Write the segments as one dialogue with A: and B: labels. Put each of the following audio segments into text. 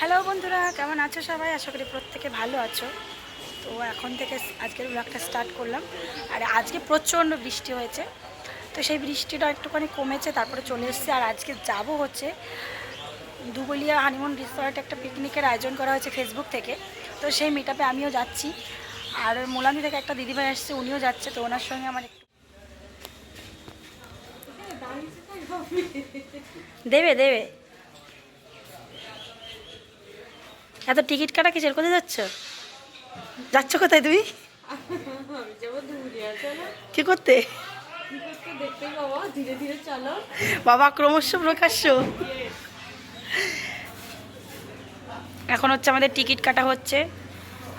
A: Hello বন্ধুরা, কেমন আছো সবাই? আশা করি প্রত্যেকে ভালো আছো। তো এখন থেকে আজকের ব্লগটা স্টার্ট করলাম। আর আজকে প্রচণ্ড বৃষ্টি হয়েছে। তো সেই বৃষ্টিটা একটুখানি কমেছে, তারপরে চলে এসেছে। আর আজকে যাব হচ্ছে দুবলিয়া হানিমুন রিসর্টে একটা পিকনিকের আয়োজন করা হয়েছে ফেসবুক থেকে। তো সেই মিটাপে আমিও যাচ্ছি। আর মোলানি থেকে একটা দিদিভাই আসছে, উনিও যাচ্ছে। তো ওনার সঙ্গে আমার একটু দেবে দেবে। এত টিকিট কাটা কিসের? কোথায় যাচ্ছ? যাচ্ছ কোথায় তুমি? কি করতে?
B: বাবা,
A: ক্রমশ প্রকাশ্য। এখন হচ্ছে আমাদের টিকিট কাটা হচ্ছে।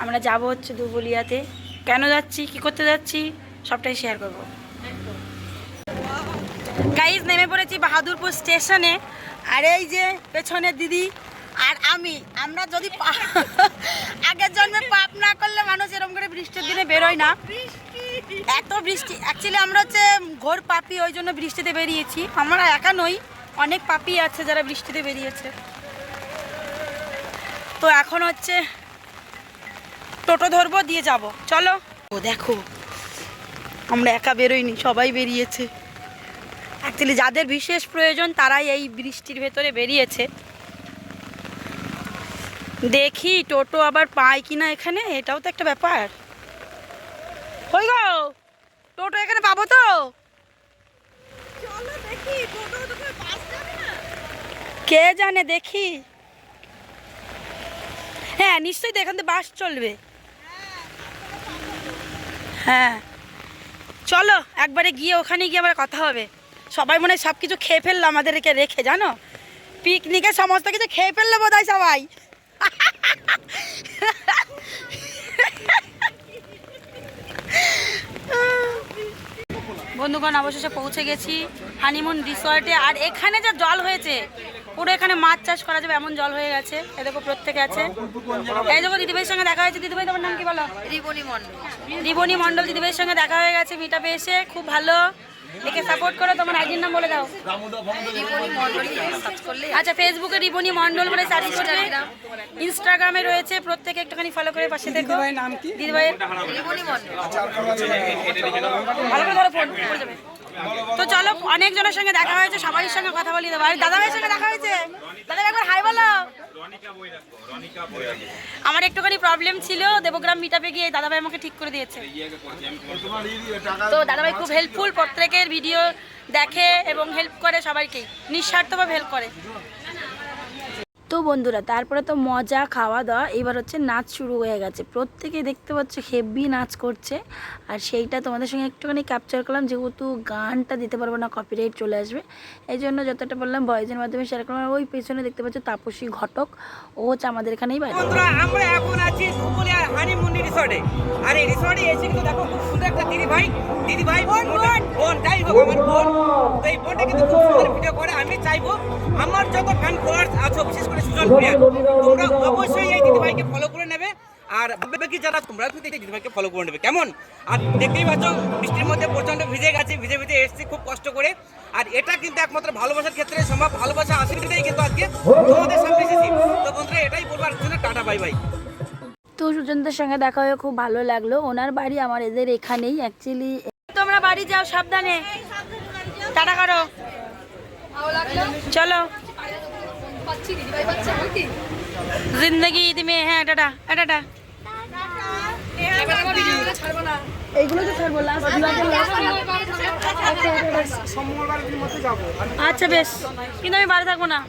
A: আমরা যাব হচ্ছে দুবুলিয়াতে কেন যাচ্ছি? কি করতে যাচ্ছি? সবটাই শেয়ার করব। গাইজ নেমে পড়েছি বাহাদুরপুর স্টেশনে। আর এই যে পেছনের দিদি আর আমি আমরা যদি আগের জন্মে পাপ না করলে মানুষ এরকম করে বৃষ্টির দিনে বেরোয় না। এত বৃষ্টি অ্যাকচুয়ালি আমরা হচ্ছে ঘোর পাপি ওই জন্য বৃষ্টিতে বেরিয়েছি। আমরা একা নই অনেক পাপি আছে যারা বৃষ্টিতে বেরিয়েছে। তো এখন হচ্ছে টোটো ধরবো দিয়ে যাব। চলো। ও দেখো আমরা একা বেরোইনি সবাই বেরিয়েছে। অ্যাকচুয়ালি যাদের বিশেষ প্রয়োজন তারাই এই বৃষ্টির ভেতরে বেরিয়েছে। দেখি টোটো আবার পাই কিনা এখানে এটাও তো একটা ব্যাপার। হই গো টোটো এখানে পাবো তো? কে জানে দেখি। হ্যাঁ নিশ্চয়ই তো এখান থেকে বাস চলবে। হ্যাঁ চলো একবারে গিয়ে ওখানে গিয়ে আবার কথা হবে। সবাই মনে হয় সব কিছু খেয়ে ফেলল আমাদেরকে রেখে জানো? পিকনিকে সমস্ত কিছু খেয়ে ফেলল বোধ সবাই। বন্ধুগণ অবশেষে পৌঁছে গেছি হানিমুন রিসর্টে আর এখানে যা জল হয়েছে পুরো এখানে মাছ চাষ করা যাবে এমন জল হয়ে গেছে। এ দেখো প্রত্যেকে আছে। এই দেখো দিদিভাইয়ের সঙ্গে দেখা হয়েছে। দিদিভাই তোমার নাম কি বলো?
B: রিবনি মন্ডল
A: রিবনি মণ্ডল দিদিভাইয়ের সঙ্গে দেখা হয়ে গেছে। মিটাপে এসে খুব ভালো। একে সাপোর্ট করো তোমার আইডির নাম বলে দাও।
B: মন্ডল
A: আচ্ছা ফেসবুকে রিবনি মন্ডল বলে সার্চ করবে ইনস্টাগ্রামে রয়েছে। প্রত্যেকে একটুখানি ফলো করে পাশে দেখো। দিদিভাইয়ের
B: রিবনি মন্ডল
A: ভালো করে ধরো ফোন পড়ে যাবে। অনেকজনের সঙ্গে দেখা হয়েছে সবাইয়ের সঙ্গে কথা বলি দেবো। আর দাদা ভাইয়ের সঙ্গে দেখা হয়েছে? দাদা ভাই একবার হাই বলো। আমার একটুখানি প্রবলেম ছিল, দেবগ্রাম মিটাপে গিয়ে দাদা ভাই আমাকে ঠিক করে দিয়েছে। তো দাদা ভাই খুব হেল্পফুল প্রত্যেকের ভিডিও দেখে এবং হেল্প করে সবাইকেই, নিঃস্বার্থভাবে হেল্প করে। তো বন্ধুরা তারপরে তো মজা খাওয়া দাওয়া এবার হচ্ছে নাচ শুরু হয়ে গেছে। প্রত্যেকে দেখতে পাচ্ছ হেভি নাচ করছে। আর সেইটা তোমাদের সঙ্গে একটুখানি ক্যাপচার করলাম যেহেতু গানটা দিতে পারব না কপিরাইট চলে আসবে। এই জন্য যতটা বললাম ভয়েসের মাধ্যমে শেয়ার করলাম। ওই পেছনে দেখতে পাচ্ছ তাপসী ঘটক। ও হচ্ছে আমাদের এখানেই বাড়ি।
C: আমরা এখন আছি দুপুলিয়ার হানিমুন রিসর্টে আর এই রিসর্টে এসে কিন্তু দেখো খুব সুন্দর একটা দিদি ভাই দিদি ভাই বোন। বোন যাই হোক আমার বোন। তো এই বোনটা কিন্তু খুব সুন্দর ভিডিও করে আমি চাইব আমার যত ফ্যান ফলোয়ার্স আছো বিশেষ করে সুজন প্রিয়া তোমরা অবশ্যই এই দিদি ভাইকে ফলো করে নেবে। আর বাকি যারা তোমরা কিন্তু এই দিদি ভাইকে ফলো করে নেবে। কেমন? আর দেখতেই পাচ্ছ বৃষ্টির মধ্যে প্রচণ্ড ভিজে গেছে ভিজে ভিজে এসেছি খুব কষ্ট করে। আর এটা কিন্তু একমাত্র ভালোবাসার ক্ষেত্রে সম্ভব ভালোবাসা আশীর্বাদেই কিন্তু আজকে তোমাদের সামনে এসেছি। তো বন্ধুরা এটাই বলবার জন্য টাটা বাই বাই
A: তো সুজনদের সঙ্গে দেখা হয়ে খুব ভালো লাগল। ওনার বাড়ি আমার এদের এখানেই অ্যাকচুয়ালি তোমরা বাড়ি যাও সাবধানে। টাটা করো। চলো জিন্দগি ঈদ মে হ্যাঁ টাটা হ্যাঁ, টাটা এইগুলো তো ছাড়বো আচ্ছা বেশ। কিন্তু আমি বাড়ি থাকব না।